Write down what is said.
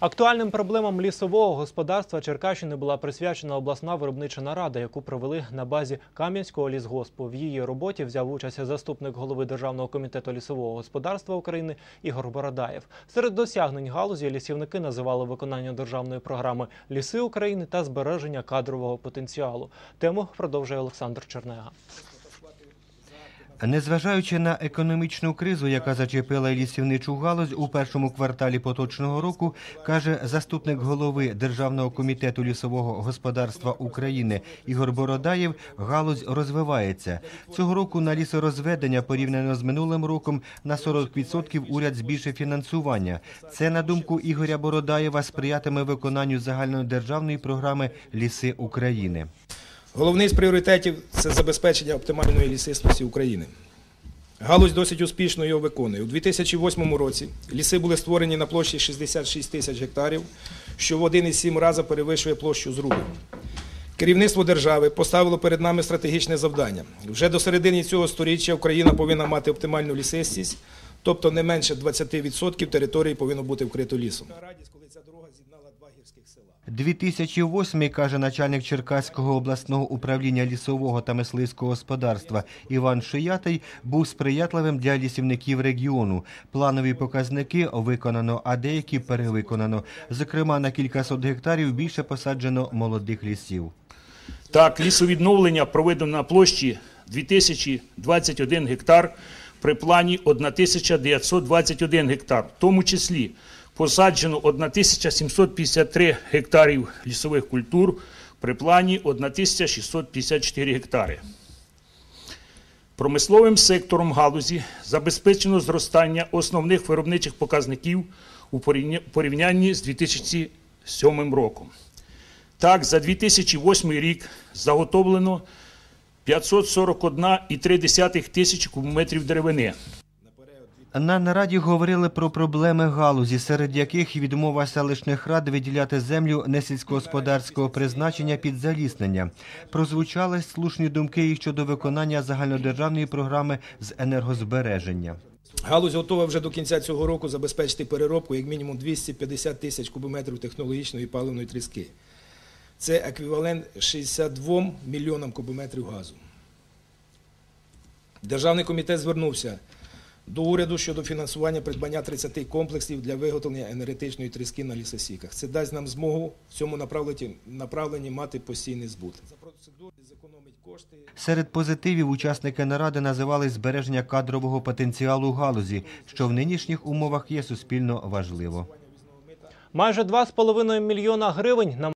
Актуальним проблемам лісового господарства Черкащини була присвячена обласна виробнича нарада, яку провели на базі Кам'янського лісгоспу. В її роботі взяв участь заступник голови Державного комітету лісового господарства України Ігор Бородаєв. Серед досягнень галузі лісівники називали виконання державної програми Ліси України та збереження кадрового потенціалу. Тему продовжує Олександр Чернега. Незважаючи на економічну кризу, яка зачепила лісівничу галузь у першому кварталі поточного року, каже заступник голови Державного комітету лісового господарства України Ігор Бородаєв, галузь розвивається. Цього року на лісорозведення порівняно з минулим роком на 40% уряд збільшив фінансування. Це, на думку Ігоря Бородаєва, сприятиме виконанню загальнодержавної програми Ліси України. Головний з пріоритетів це забезпечення оптимальної лісистості України. Галузь досить успішно його виконує. У 2008 році ліси були створені на площі 66 тисяч гектарів, що в 1,7 рази перевищує площу зруби. Керівництво держави поставило перед нами стратегічне завдання. Вже до середини цього сторіччя Україна повинна мати оптимальну лісистість, тобто не менше 20% території повинно бути вкрито лісом. 2008, каже начальник Черкаського обласного управління лісового та мисливського господарства Іван Шиятий, був сприятливим для лісівників регіону. Планові показники виконано, а деякі перевиконано. Зокрема, на кількасот гектарів більше посаджено молодих лісів. Так, лісовідновлення проведено на площі 2021 гектар при плані 1921 гектар. В тому числі посаджено 1753 гектарів лісових культур при плані 1654 гектари. Промисловим сектором галузі забезпечено зростання основних виробничих показників у порівнянні з 2007 роком. Так, за 2008 рік заготовлено 541,3 тисячі кубометрів деревини. На нараді говорили про проблеми галузі, серед яких відмова селищних рад виділяти землю несільськогосподарського призначення під заліснення. Прозвучали слушні думки і щодо виконання загальнодержавної програми з енергозбереження. Галузь готова вже до кінця цього року забезпечити переробку як мінімум 250 тисяч кубометрів технологічної паливної тріски. Це еквівалент 62 мільйонам кубометрів газу. Державний комітет звернувся до уряду щодо фінансування придбання 30 комплексів для виготовлення енергетичної тріски на лісосіках. Це дасть нам змогу в цьому направленні, направленні мати постійний збут. За процедуру зекономить кошти. Серед позитивів учасники наради називали збереження кадрового потенціалу галузі, що в нинішніх умовах є суспільно важливо. Майже 2,5 мільйона гривень на